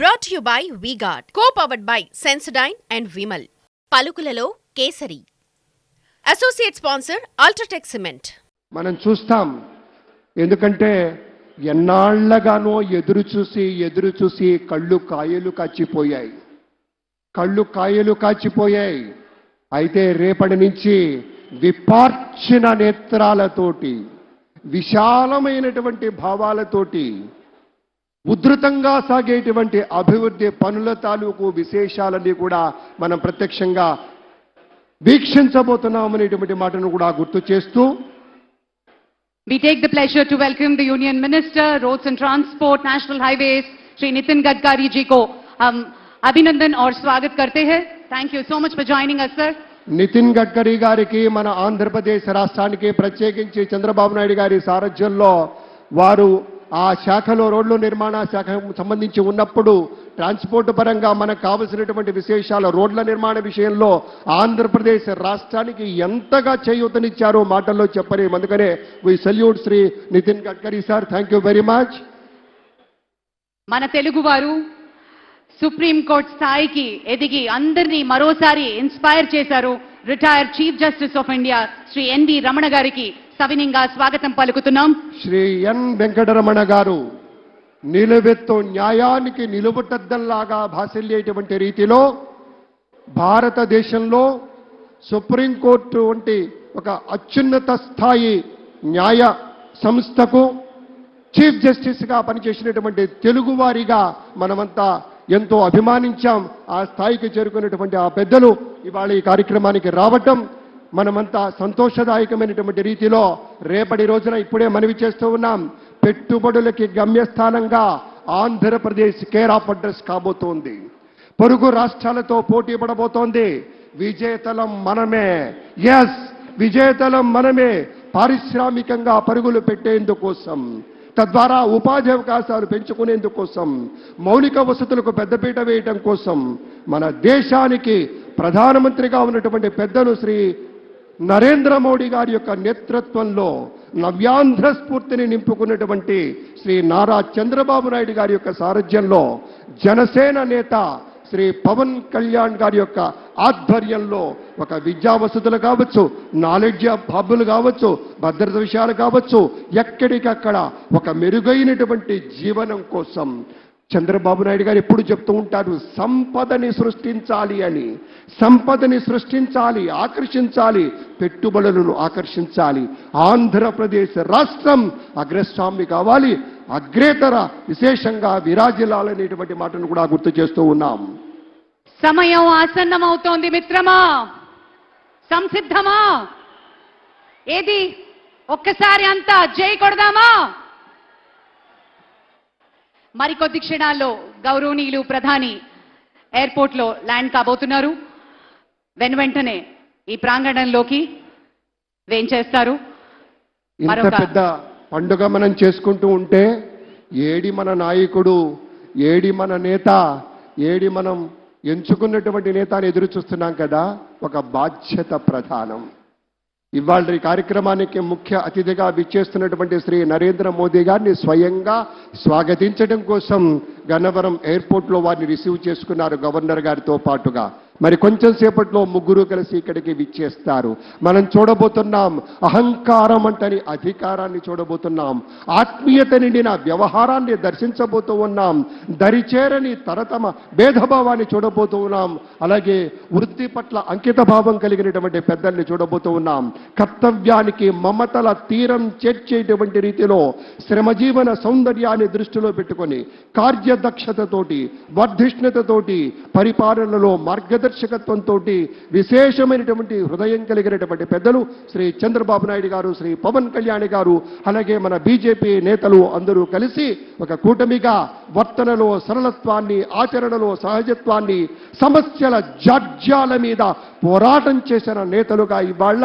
Brought you by VGuard co powered by Sensodyne and Vimal పలుకులలో Kesari. Associate sponsor UltraTech cement మనం చూస్తాం. ఎందుకంటే ఎన్నాళ్ళగానో ఎదురు చూసి ఎదురు చూసి కళ్ళు కాయలు కాచిపోయాయి. కళ్ళు కాయలు కాచిపోయాయి. అయితే రేపటి నుంచి విపార్చిన నేత్రాలతోటి విశాలమైనటువంటి భావాలతోటి ఉధృతంగా సాగేటువంటి అభివృద్ధి పనుల తాలూకు విశేషాలన్నీ కూడా మనం ప్రత్యక్షంగా వీక్షించబోతున్నామనేటువంటి మాటను కూడా గుర్తు చేస్తూ We take the pleasure to welcome the Union Minister, Roads and Transport, National Highways, Shri Nitin Gadkari ji को हम अभिनंदन और स्वागत करते हैं. Thank you so much for joining us, sir. Nitin Gadkari గారికి మన ఆంధ్రప్రదేశ్ రాష్ట్రానికి ప్రత్యేకించి చంద్రబాబు నాయుడు గారి సారథ్యంలో వారు ఆ శాఖలో రోడ్లు నిర్మాణ శాఖ సంబంధించి ఉన్నప్పుడు ట్రాన్స్పోర్ట్ పరంగా మనకు కావలసినటువంటి విశేషాలు రోడ్ల నిర్మాణ విషయంలో ఆంధ్రప్రదేశ్ రాష్ట్రానికి ఎంతగా చేయూతనిచ్చారో మాటల్లో చెప్పలేము. అందుకనే we salute Shri Nitin Gadkari sir. Thank you very much మన తెలుగువారు సుప్రీం కోర్ట్ స్థాయికి ఎదిగి అందరినీ మరోసారి ఇన్స్పైర్ చేశారు. Retired chief justice of India Shri N V Ramana గారికి సవినీయంగా స్వాగతం పలుకుతున్నాం. శ్రీ ఎన్ వెంకటరమణ గారు నిలబెత్తు న్యాయానికి నిలువుటద్దంలాగా భాసిల్లేటువంటి రీతిలో భారతదేశంలో సుప్రీంకోర్టు వంటి ఒక అత్యున్నత స్థాయి న్యాయ సంస్థకు చీఫ్ జస్టిస్గా పనిచేసినటువంటి తెలుగువారిగా మనమంతా ఎంతో అభిమానించాం. ఆ స్థాయికి చేరుకున్నటువంటి ఆ పెద్దలు ఇవాళ ఈ కార్యక్రమానికి రావటం మనమంతా సంతోషదాయకమైనటువంటి రీతిలో రేపటి రోజున ఇప్పుడే మనవి చేస్తూ ఉన్నాం. పెట్టుబడులకి గమ్యస్థానంగా ఆంధ్రప్రదేశ్ కేర్ ఆఫ్ అడ్రస్ కాబోతోంది. పొరుగు రాష్ట్రాలతో పోటీ పడబోతోంది. విజేతలం మనమే. ఎస్ విజేతలం మనమే. పారిశ్రామికంగా పరుగులు పెట్టేందుకోసం తద్వారా ఉపాధి అవకాశాలు పెంచుకునేందుకోసం మౌలిక వసతులకు పెద్దపీట వేయటం కోసం మన దేశానికి ప్రధానమంత్రిగా ఉన్నటువంటి పెద్దలు శ్రీ నరేంద్ర మోడీ గారి యొక్క నేతృత్వంలో నవ్యాంధ్ర స్ఫూర్తిని నింపుకున్నటువంటి శ్రీ నారా చంద్రబాబు నాయుడు గారి యొక్క సారథ్యంలో జనసేన నేత శ్రీ పవన్ కళ్యాణ్ గారి యొక్క ఆధ్వర్యంలో ఒక విద్యా వసతులు కావచ్చు నాలెడ్జ్ హబ్బులు కావచ్చు భద్రత విషయాలు కావచ్చు ఎక్కడికక్కడ ఒక మెరుగైనటువంటి జీవనం కోసం చంద్రబాబు నాయుడు గారు ఎప్పుడు చెప్తూ ఉంటారు సంపదని సృష్టించాలి అని. సంపదని సృష్టించాలి ఆకర్షించాలి పెట్టుబడులను ఆకర్షించాలి. ఆంధ్రప్రదేశ్ రాష్ట్రం అగ్రస్వామి కావాలి అగ్రేతర విశేషంగా విరాజిల్లాలనేటువంటి మాటను కూడా గుర్తు చేస్తూ ఉన్నాం. సమయం ఆసన్నమవుతోంది మిత్రమా? సంసిద్ధమా? ఏది? ఒక్కసారి అంతా జై కొడదామా? మరికొద్ది క్షణాల్లో గౌరవనీయులు ప్రధాని ఎయిర్పోర్ట్లో ల్యాండ్ కాబోతున్నారు. వెను వెంటనే ఈ ప్రాంగణంలోకి వేంచేస్తారు ఇంత పెద్ద పండుగ మనం చేసుకుంటూ ఉంటే ఏడి మన నాయకుడు ఏడి మన నేత ఏడి మనం ఎంచుకున్నటువంటి నేత అని ఎదురు చూస్తున్నాం కదా ఒక బాధ్యత ప్రధానం. ఇవాళ ఈ కార్యక్రమానికి ముఖ్య అతిథిగా విచ్చేస్తున్నటువంటి శ్రీ నరేంద్ర మోదీ గారిని స్వయంగా స్వాగతించడం కోసం గన్నవరం ఎయిర్పోర్ట్లో వారిని రిసీవ్ చేసుకున్నారు గవర్నర్ గారితో పాటుగా. మరి కొంచెం సేపట్లో ముగ్గురు కలిసి ఇక్కడికి విచ్చేస్తారు. మనం చూడబోతున్నాం అహంకారం అంటని అధికారాన్ని చూడబోతున్నాం. ఆత్మీయత నిండిన వ్యవహారాన్ని దర్శించబోతూ ఉన్నాం. దరిచేరని తరతమ భేదభావాన్ని చూడబోతూ ఉన్నాం. అలాగే వృత్తి పట్ల అంకిత భావం కలిగినటువంటి పెద్దల్ని చూడబోతూ ఉన్నాం. కర్తవ్యానికి మమతల తీరం చేర్చేటువంటి రీతిలో శ్రమజీవన సౌందర్యాన్ని దృష్టిలో పెట్టుకొని కార్యదక్షతతోటి వర్ధిష్ణతతోటి పరిపాలనలో మార్గ మార్గదర్శకత్వంతో విశేషమైనటువంటి హృదయం కలిగినటువంటి పెద్దలు శ్రీ చంద్రబాబు నాయుడు గారు శ్రీ పవన్ కళ్యాణ్ గారు అలాగే మన బీజేపీ నేతలు అందరూ కలిసి ఒక కూటమిగా వర్తనలో సరళత్వాన్ని ఆచరణలో సహజత్వాన్ని సమస్యల జాడ్యాల మీద పోరాటం చేసిన నేతలుగా ఇవాళ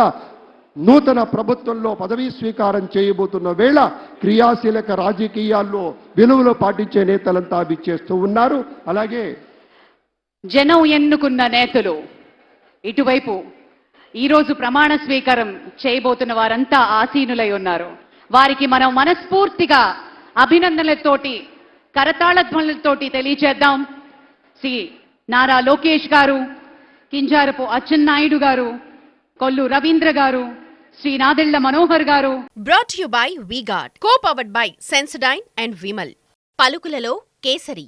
నూతన ప్రభుత్వంలో పదవీ స్వీకారం చేయబోతున్న వేళ క్రియాశీలక రాజకీయాల్లో విలువలు పాటించే నేతలంతా విచ్చేస్తూ ఉన్నారు. అలాగే జనం ఎన్నుకున్న నేతలు. ఇటువైపు ఈరోజు ప్రమాణ స్వీకారం చేయబోతున్న వారంతా ఆసీనులై ఉన్నారు. వారికి మనం మనస్ఫూర్తిగా అభినందనలతోటి కరతాళధ్వనులతోటి తెలియచేద్దాం. శ్రీ నారా లోకేష్ గారు కింజారపు అచ్చెన్నాయుడు గారు కొల్లు రవీంద్ర గారు శ్రీనాదెళ్ళ మనోహర్ గారు. Brought you by VGuard co powered by Sensodyne and Vimal పలుకులలో Kesari.